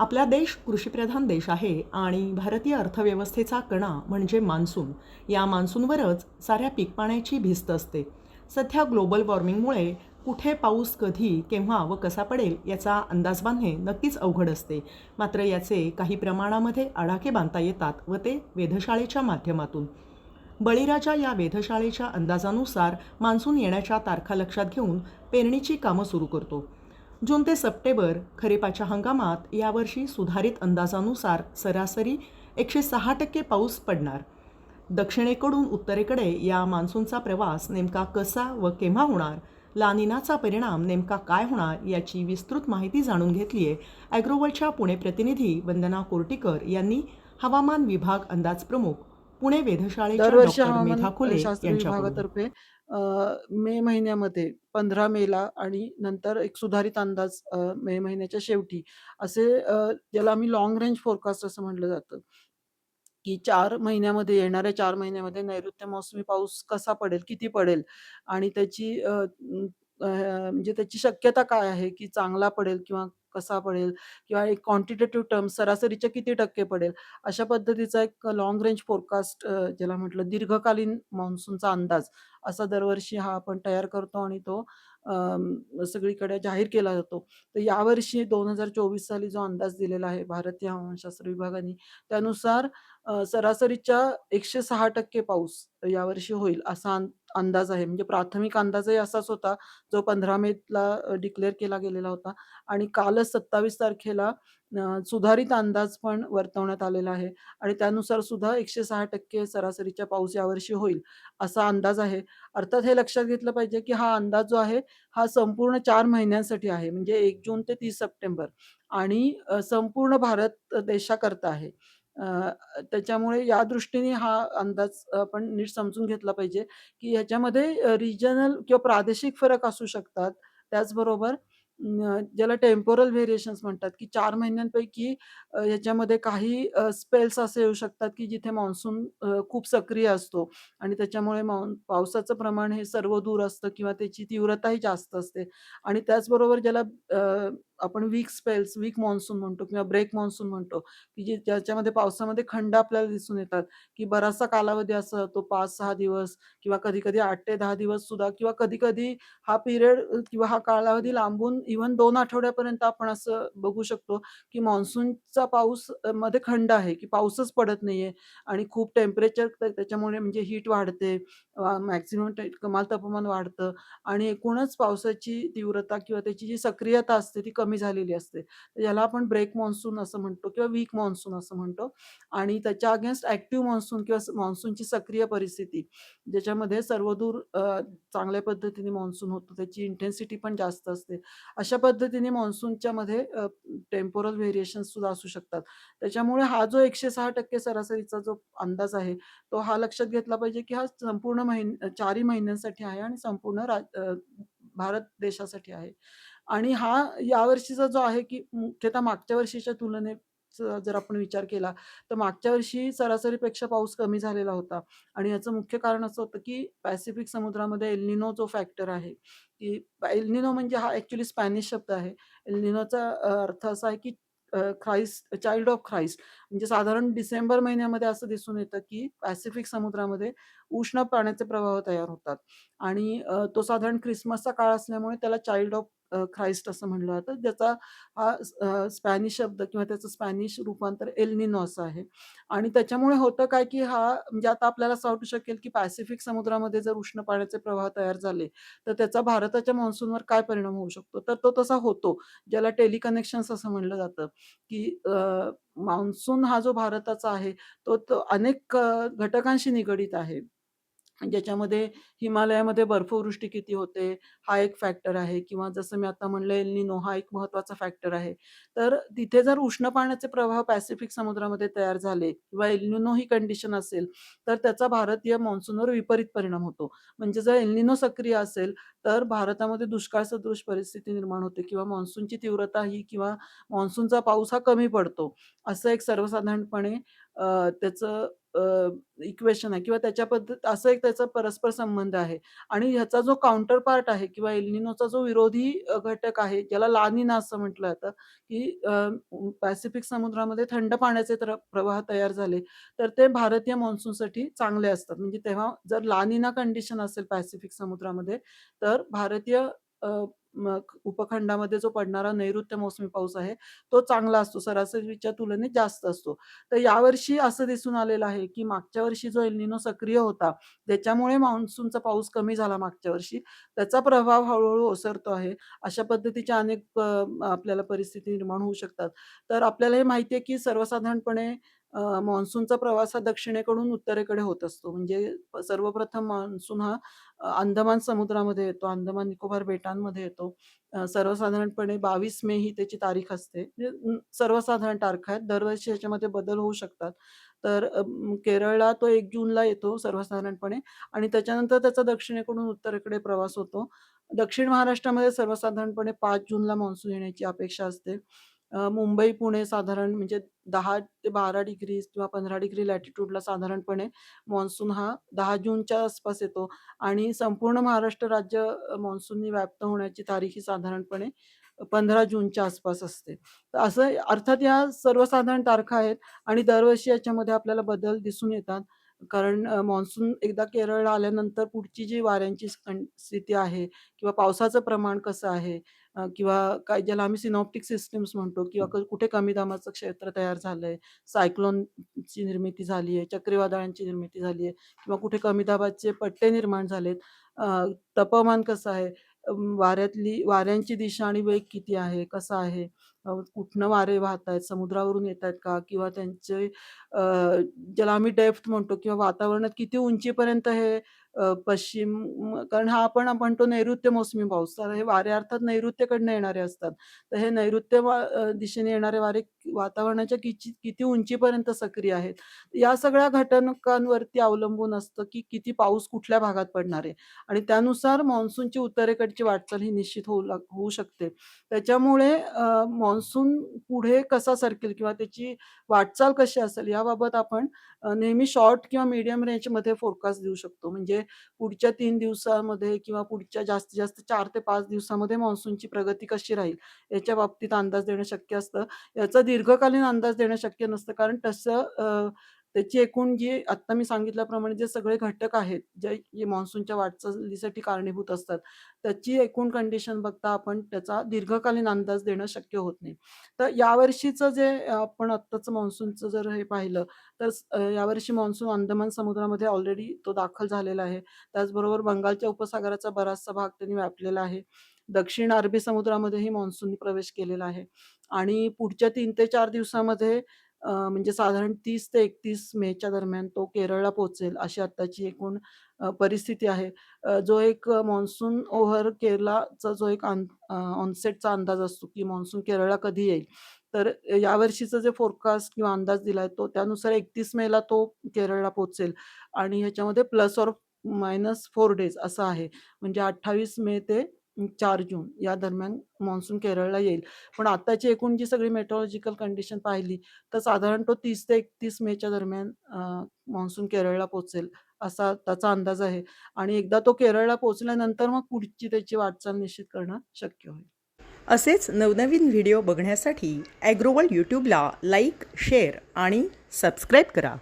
आपला देश कृषीप्रधान देश आहे आणि भारतीय अर्थव्यवस्थेचा कणा म्हणजे मान्सून. या मान्सूनवरच साऱ्या पीक पाण्याची भिस्त असते. सध्या ग्लोबल वॉर्मिंगमुळे कुठे पाऊस कधी केव्हा व कसा पडेल याचा अंदाज बांधणे नक्कीच अवघड असते. मात्र याचे काही प्रमाणामध्ये आडाखे बांधता येतात व ते वेधशाळेच्या माध्यमातून. बळीराजा या वेधशाळेच्या अंदाजानुसार मान्सून येण्याच्या तारखा लक्षात घेऊन पेरणीची कामं सुरू करतो. जून ते सप्टेंबर खरीपाच्या हंगामात यावर्षी सुधारित अंदाजानुसार सरासरी एकशे सहा टक्के पाऊस पडणार. दक्षिणेकडून उत्तरेकडे या मान्सूनचा प्रवास नेमका कसा व केव्हा होणार लानिनाचा परिणाम नेमका काय होणार याची विस्तृत माहिती जाणून घेतली आहे ॲग्रोवलच्या पुणे प्रतिनिधी वंदना कोर्टीकर यांनी हवामान विभाग अंदाज प्रमुख पुणे वेधशाळेच्या दरवर्षी डॉक्टर मेधा हवामान खुले शास्त्र यांच्याकडून विभागातर्फे अ, मे महिन्यामध्ये 15 मेला आणि नंतर एक सुधारित अंदाज अ, मे महिन्याच्या शेवटी असे अ, ज्याला आम्ही लाँग रेंज फोरकास्ट असं म्हटलं जातं. की 4 महिन्यामध्ये येणाऱ्या 4 महिन्यामध्ये नैऋत्य मोसमी पाऊस कसा पडेल, किती पडेल आणि त्याची अ, अं, अ, म्हणजे त्याची शक्यता काय आहे, की चांगला पडेल किंवा कसा पडेल किंवा एक क्वांटिटेटिव्ह टर्म सरासरीच्या किती टक्के पडेल, अशा पद्धतीचा एक लॉंग रेंज फोरकास्ट ज्याला म्हटलं दीर्घकालीन मान्सूनचा अंदाज असा दरवर्षी हा आपण तयार करतो आणि तो सगळीकडे जाहीर केला जातो. तर यावर्षी 2024 साली जो अंदाज दिलेला आहे भारतीय हवामानशास्त्र विभागाने त्यानुसार अ, सरासरीच्या 106% पाऊस यावर्षी होईल असा अं अंदाज आहे. म्हणजे प्राथमिक अंदाजही असाच होता, जो 15 मेला अ, डिक्लेअर केला गेलेला होता आणि कालच 27 तारखेला सुधारित अंदाज पण वर्तवण्यात आलेला आहे आणि त्यानुसार सुद्धा एकशे सहा टक्के सरासरीच्या पाऊस यावर्षी होईल, असा अंदाज आहे. अर्थात हे लक्षात घेतलं पाहिजे, की हा अंदाज जो आहे, हा संपूर्ण चार महिन्यांसाठी आहे. म्हणजे एक जून ते तीस सप्टेंबर आणि संपूर्ण भारत देशाकरता आहे. त्याच्यामुळे या दृष्टीने हा अंदाज आपण नीट समजून घेतला पाहिजे, की ह्याच्यामध्ये रिजनल किंवा प्रादेशिक फरक असू शकतात. त्याचबरोबर ज्याला टेम्पोरल व्हेरिएशन्स म्हणतात, की 4 महिन्यांपैकी अ, काही अ, स्पेल्स असे येऊ शकतात, की जिथे मान्सून अ, खूप सक्रिय असतो. आणि त्याच्यामुळे माऊन पावसाचं प्रमाण हे सर्वदूर असतं किंवा त्याची तीव्रताही जास्त असते. आणि त्याचबरोबर ज्याला अ, आपण वीक स्पेल्स, वीक मान्सून म्हणतो किंवा ब्रेक मान्सून म्हणतो, की जे ज्याच्यामध्ये पावसामध्ये खंड आपल्याला दिसून येतात, की बराचसा कालावधी असा जातो 5-6 दिवस किंवा कधी-कधी 8 ते 10 दिवस सुद्धा किंवा कधी-कधी हा पिरियड किंवा हा कालावधी लांबून इव्हन दोन आठवड्यापर्यंत आपण असं बघू शकतो, की मान्सूनचा पाऊसमध्ये खंड आहे, की पाऊसच पडत नाहीये आणि खूप टेम्परेचर त्याच्यामुळे म्हणजे हीट वाढते, मॅक्झिमम मॅक्सिमम कमाल तापमान वाढतं आणि एकूणच पावसाची तीव्रता किंवा त्याची जी सक्रियता असते ती कमी झालेली असते. याला आपण ब्रेक मान्सून असं म्हणतो किंवा वीक मान्सून असं म्हणतो आणि त्याच्या अगेन्स्ट ऍक्टिव्ह मान्सून किंवा मान्सूनची सक्रिय परिस्थिती, ज्याच्यामध्ये सर्वदूर चांगल्या पद्धतीने मान्सून होतो, त्याची इंटेन्सिटी पण जास्त असते. अशा पद्धतीने मान्सूनच्या मध्ये टेम्पोरल व्हेरिएशन्स सुद्धा असू शकतात. त्याच्यामुळे हा जो 106% सरासरीचा जो अंदाज आहे, तो हा लक्षात घेतला पाहिजे, की हा संपूर्ण महिन चारही महिन्यांसाठी आहे आणि संपूर्ण राज भारत देशासाठी आहे आणि हा यावर्षीचा जो आहे, की मुख्यतः मागच्या वर्षीच्या तुलनेत जर आपण विचार केला, तर मागच्या वर्षी सरासरीपेक्षा पाऊस कमी झालेला होता. आणि याचं मुख्य कारण असं होतं, की पॅसिफिक समुद्रामध्ये एलनिनो जो फॅक्टर आहे, की एलनिनो म्हणजे हा ॲक्चुअली स्पॅनिश शब्द आहे. एलनिनोचा अर्थ असा आहे, की ख्राईस्ट चाइल्ड ऑफ ख्राईस्ट म्हणजे साधारण डिसेंबर महिन्यामध्ये असं दिसून येतं, की पॅसिफिक समुद्रामध्ये उष्ण पाण्याचे प्रवाह तयार होतात. आणि तो साधारण ख्रिसमसचा काळ असल्यामुळे त्याला चाइल्ड ऑफ अ, ख्राइस्ट असं म्हणलं जातं. ज्याचा हा अ, स्पॅनिश शब्द किंवा त्याचं स्पॅनिश रूपांतर एल निनो असं आहे आणि त्याच्यामुळे होतं काय, की हा म्हणजे आता आपल्याला असं वाटू शकेल, की पॅसिफिक समुद्रामध्ये जर उष्ण पाण्याचे प्रवाह तयार झाले, तर त्याचा भारताच्या मान्सूनवर काय परिणाम होऊ शकतो? तर तो तसा होतो. ज्याला टेलिकनेक्शन्स असं म्हणलं जातं, की अ, मान्सून हा जो भारताचा आहे, तो तो अनेक अ, घटकांशी निगडीत आहे. ज्याच्यामध्ये हिमालयामध्ये बर्फवृष्टी किती होते, हा एक फॅक्टर आहे किंवा जसं मी आता म्हणलं एल निनो हा एक महत्त्वाचा फॅक्टर आहे. तर तिथे जर उष्ण पाण्याचे प्रवाह पॅसिफिक समुद्रामध्ये तयार झाले किंवा एलनिनो ही कंडिशन असेल, तर त्याचा भारतीय मान्सूनवर विपरीत परिणाम होतो. म्हणजे जर एलनिनो सक्रिय असेल, तर भारतामध्ये दुष्काळसदृश परिस्थिती निर्माण होते किंवा मान्सूनची तीव्रता ही किंवा मान्सूनचा पाऊस हा कमी पडतो. असं एक सर्वसाधारणपणे त्याचं अ, इक्वेशन आहे किंवा त्याच्या पद्धत असं एक त्याचा परस्पर संबंध आहे. आणि ह्याचा जो काउंटर पार्ट आहे किंवा एल्निनोचा जो विरोधी अ, घटक आहे ज्याला लानिना असं म्हटलं जातं की अ, पॅसिफिक समुद्रामध्ये थंड पाण्याचे तर प्रवाह तयार झाले तर ते भारतीय मान्सूनसाठी चांगले असतात. म्हणजे तेव्हा जर लानिना कंडिशन असेल पॅसिफिक समुद्रामध्ये तर भारतीय अ, मग उपखंडामध्ये जो पडणारा नैऋत्य मोसमी पाऊस आहे तो चांगला असतो. सरासरीच्या तुलनेत जास्त असतो. तर यावर्षी असं दिसून आलेलं आहे की मागच्या वर्षी जो एल्निनो सक्रिय होता त्याच्यामुळे मान्सूनचा पाऊस कमी झाला मागच्या वर्षी. त्याचा प्रभाव हळूहळू ओसरतो आहे. अशा पद्धतीच्या अनेक आपल्याला परिस्थिती निर्माण होऊ शकतात. तर आपल्याला हे माहिती आहे की सर्वसाधारणपणे मान्सूनचा प्रवास हा दक्षिणेकडून उत्तरेकडे होत असतो. म्हणजे सर्वप्रथम मान्सून हा अंदमान समुद्रामध्ये येतो. अंदमान निकोबार बेटांमध्ये येतो. सर्वसाधारणपणे बावीस मे ही त्याची तारीख असते. म्हणजे, सर्वसाधारण तारखा आहेत. दरवर्षी याच्यामध्ये बदल होऊ शकतात. तर केरळला तो एक जूनला येतो सर्वसाधारणपणे आणि त्याच्यानंतर त्याचा दक्षिणेकडून उत्तरेकडे प्रवास होतो. दक्षिण महाराष्ट्रामध्ये सर्वसाधारणपणे पाच जूनला मान्सून येण्याची अपेक्षा असते. अ, मुंबई पुणे साधारण म्हणजे दहा ते बारा डिग्री किंवा पंधरा डिग्री लॅटिट्यूडला साधारणपणे मान्सून हा दहा जूनच्या आसपास येतो आणि संपूर्ण महाराष्ट्र राज्य अ, मान्सूननी व्याप्त होण्याची तारीख ही साधारणपणे 15 जूनच्या आसपास असते. तर असं अर्थात या सर्वसाधारण तारखा आहेत आणि दरवर्षी याच्यामध्ये आपल्याला बदल दिसून येतात. कारण अ, मान्सून एकदा केरळला आल्यानंतर पुढची जी वाऱ्यांची स्थिती आहे किंवा पावसाचं प्रमाण कसं आहे अ, किंवा काय ज्याला आम्ही सिनॉप्टिक सिस्टम्स म्हणतो किंवा क कुठे कमी दाबाचं क्षेत्र तयार झालंय, सायक्लोनची निर्मिती झाली आहे, चक्रीवादळांची निर्मिती झाली आहे किंवा कुठे कमी दाबाचे पट्टे निर्माण झालेत. अ, तापमान कसं आहे, अं, वाऱ्यातली वाऱ्यांची दिशा आणि वेग किती आहे, कसा आहे, कुठनं वारे वाहतायत, समुद्रावरून येतायत का? किंवा त्यांचे अ, ज्याला आम्ही डेप्थ म्हणतो किंवा वातावरणात किती उंचीपर्यंत हे अ, पश्चिम कारण हा आपण म्हणतो नैऋत्य मोसमी पाऊस. तर हे वारे अर्थात नैऋत्यकडनं येणारे असतात. तर हे नैऋत्य वा अ, दिशेने येणारे वारे वातावरणाच्या किची किती उंचीपर्यंत सक्रिय आहेत. या सगळ्या घटकांवरती अवलंबून असतं, की किती पाऊस कुठल्या भागात पडणार आहे आणि त्यानुसार मान्सूनची उत्तरेकडची वाटचाल ही निश्चित होऊ लाग होऊ शकते. त्याच्यामुळे मान्सून पुढे कसा सरकेल किंवा त्याची वाटचाल कशी असेल याबाबत आपण नेहमी शॉर्ट किंवा मीडियम रेंजमध्ये फोरकास्ट देऊ शकतो. म्हणजे पुढच्या तीन दिवसामध्ये किंवा पुढच्या जास्तीत जास्त चार ते पाच दिवसामध्ये मान्सूनची प्रगती कशी राहील याच्या बाबतीत अंदाज देणं शक्य असतं. याचा दीर्घकालीन अंदाज देणं शक्य नसतं. कारण तसं त्याची एकूण जी आत्ता मी सांगितल्याप्रमाणे जे सगळे घटक आहेत, जे मान्सूनच्या वाटचालीसाठी कारणीभूत असतात, त्याची एकूण कंडिशन बघता आपण त्याचा दीर्घकालीन अंदाज देणं शक्य होत नाही. तर यावर्षीचं जे आपण आत्ताचं मान्सूनचं जर हे पाहिलं, तर यावर्षी मान्सून अंदमान समुद्रामध्ये ऑलरेडी तो दाखल झालेला आहे. त्याचबरोबर बंगालच्या उपसागराचा बराचसा भाग त्यांनी व्यापलेला आहे. दक्षिण अरबी समुद्रामध्येही मान्सूननी प्रवेश केलेला आहे आणि पुढच्या तीन ते चार दिवसामध्ये अ, म्हणजे साधारण 30 ते 31 मेच्या दरम्यान तो केरळला पोहोचेल, अशी आत्ताची एकूण अ, परिस्थिती आहे. अ, जो एक मान्सून ओव्हर केरलाचा जो एक अन अ, ऑनसेटचा अंदाज असतो, की मान्सून केरळला कधी येईल. तर यावर्षीचं जे फोरकास्ट किंवा अंदाज दिला आहे तो त्यानुसार 31 मेला तो केरळला पोहोचेल आणि ह्याच्यामध्ये प्लस ऑर मायनस 4 डेज असं आहे. म्हणजे 28 मे ते चार जून या दरम्यान मान्सून केरळला येईल. पण आत्ताची एकूण जी सगळी मेट्रोलॉजिकल कंडिशन पाहिली, तर साधारण तो तीस ते 31 मेच्या दरम्यान मान्सून केरळला पोहोचेल, असा त्याचा अंदाज आहे आणि एकदा तो केरळला पोहोचल्यानंतर मग पुढची त्याची वाटचाल निश्चित करणं शक्य होईल. असेच नवनवीन व्हिडिओ बघण्यासाठी ॲग्रोवल यूट्यूबला लाईक शेअर आणि सबस्क्राईब करा